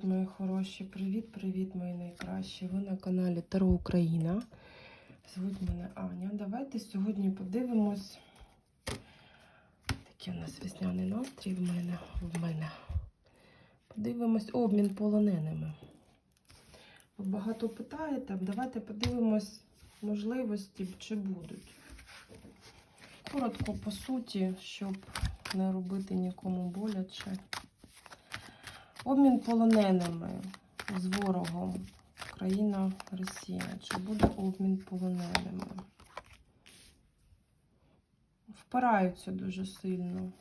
Привіт, мої хороші, привіт-привіт, мої найкращі. Ви на каналі Таро Україна. Звуть мене Аня. Давайте сьогодні подивимось. Такий у нас весняний настрій в мене. В мене. Подивимось обмін полоненими. Ви багато питаєте. Давайте подивимось можливості, чи будуть. Коротко, по суті, щоб не робити нікому боляче. Обмін полоненими з ворогом. Країна Росія. Чи буде обмін полоненими? Впираються дуже сильно.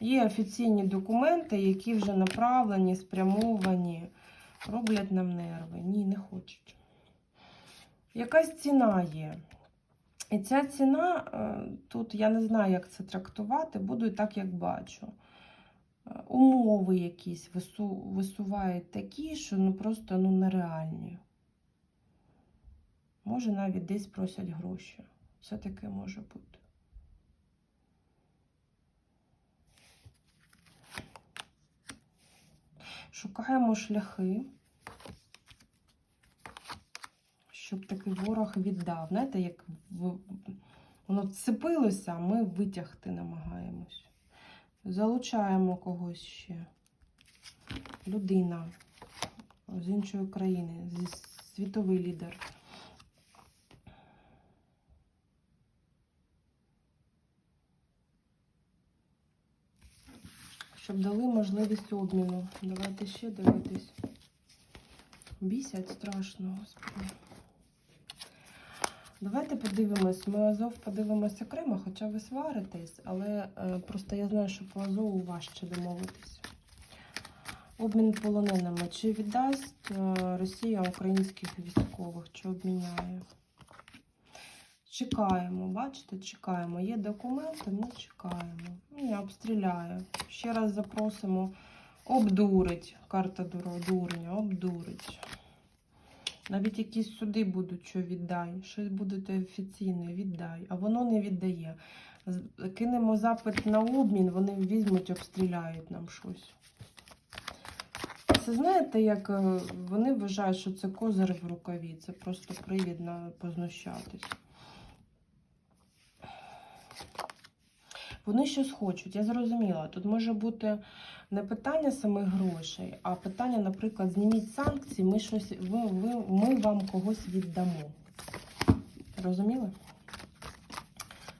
Є офіційні документи, які вже направлені, спрямовані, роблять нам нерви. Ні, не хочуть. Якась ціна є. І ця ціна, е, тут я не знаю, як це трактувати, буду і так, як бачу. Е, Умови якісь вису, висувають такі, що ну просто ну, нереальні. Може, навіть десь просять гроші. Все таке може бути. Шукаємо шляхи, щоб такий ворог віддав. Знаєте, як воно цепилося, а ми витягти намагаємось. Залучаємо когось ще. Людина з іншої країни, світовий лідер. Щоб дали можливість обміну. Давайте ще дивитись. Бісять страшно, господи. Давайте подивимось. Ми Азов подивимось окремо, хоча ви сваритесь, але е, просто я знаю, що по Азову важче домовитись. Обмін полоненими. Чи віддасть е, Росія українських військових, чи обміняє? Чекаємо, бачите, чекаємо. Є документи, ми чекаємо. Ну, я обстріляю. Ще раз запросимо обдурить. Карта дурня, обдурить. Навіть якісь суди будуть, що віддай. Щось будете офіційне, віддай. А воно не віддає. Кинемо запит на обмін, вони візьмуть, обстріляють нам щось. Це знаєте, як е, вони вважають, що це козир в рукаві. Це просто привід на познущатись. Вони щось хочуть, я зрозуміла. Тут може бути не питання самих грошей, а питання, наприклад, зніміть санкції, ми щось, ви, ви, ми вам когось віддамо. Розуміли?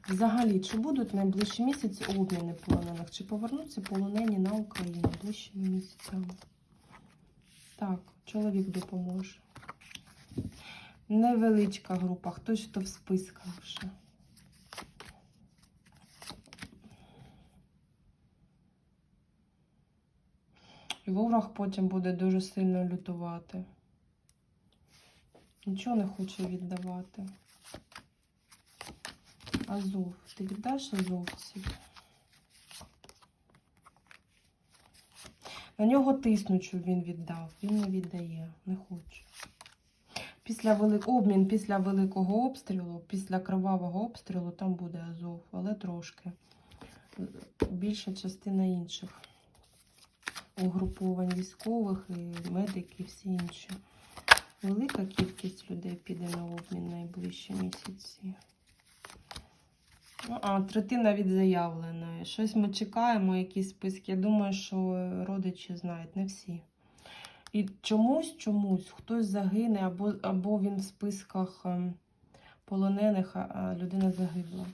Взагалі, чи будуть найближчі місяці обміни полонених, чи повернуться полонені на Україну ближчими місяцями? Так, чоловік допоможе. Невеличка група, хтось хто в списках вже. Ворог потім буде дуже сильно лютувати. Нічого не хоче віддавати. Азов. Ти віддаш азовців? На нього тиснуть, щоб він віддав. Він не віддає, не хоче. Після велик... обмін після великого обстрілу, після кривавого обстрілу, там буде Азов, але трошки. Більша частина інших угруповань військових і медики, всі інші. Велика кількість людей піде на обмін найближчі місяці. Ну, а третина від заявленої. Щось ми чекаємо, якісь списки. Я думаю, що родичі знають, не всі. І чомусь, чомусь хтось загине, або, або він в списках ем, полонених, а людина загибла.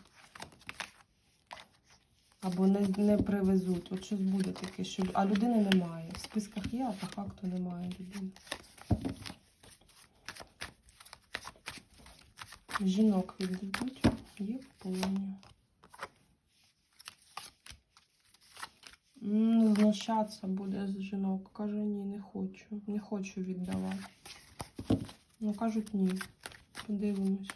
Або не, не привезуть. От щось буде таке, що а людини немає. В списках є, а по факту немає людини. Жінок віддадуть, є в полоні. Знущатися буде з жінок. Каже, ні, не хочу. Не хочу віддавати. Ну, кажуть, ні. Подивимось.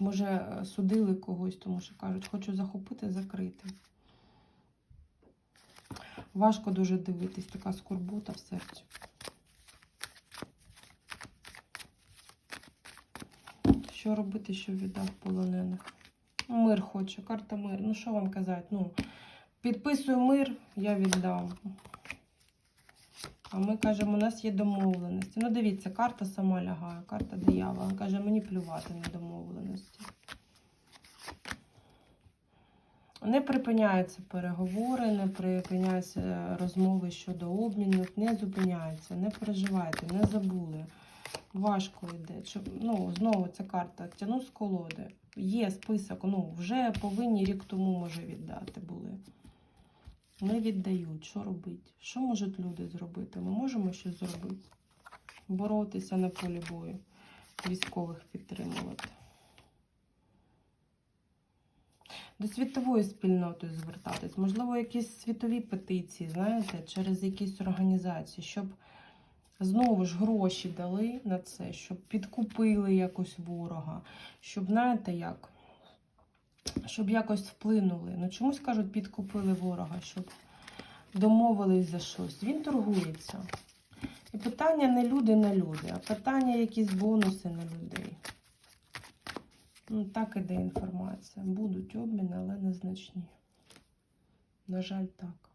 Може, судили когось, тому що кажуть, хочу захопити, закрити. Важко дуже дивитись, така скорбота в серці. Що робити, щоб віддав полонених? Мир хоче, карта мир. Ну, що вам казати? Ну, Підписую мир, я віддам. А ми кажемо, у нас є домовленості. Ну, дивіться, карта сама лягає, карта диявола. Каже, мені плювати на домовленості. Не припиняються переговори, не припиняються розмови щодо обмінів, не зупиняються, не переживайте, не забули. Важко йде. Ну, знову ця карта тяну з колоди. Є список, ну, вже повинні рік тому, може, віддати були. Не віддають. Що робити? Що можуть люди зробити? Ми можемо щось зробити? Боротися на полі бою, військових підтримувати. До світової спільноти звертатись, можливо, якісь світові петиції, знаєте, через якісь організації, щоб знову ж гроші дали на це, щоб підкупили якось ворога, щоб, знаєте, як? Щоб якось вплинули. Ну, чомусь кажуть, підкупили ворога, щоб домовились за щось. Він торгується. І питання не люди на люди, а питання якісь бонуси на людей. Ну, так іде інформація. Будуть обміни, але незначні. На жаль, так.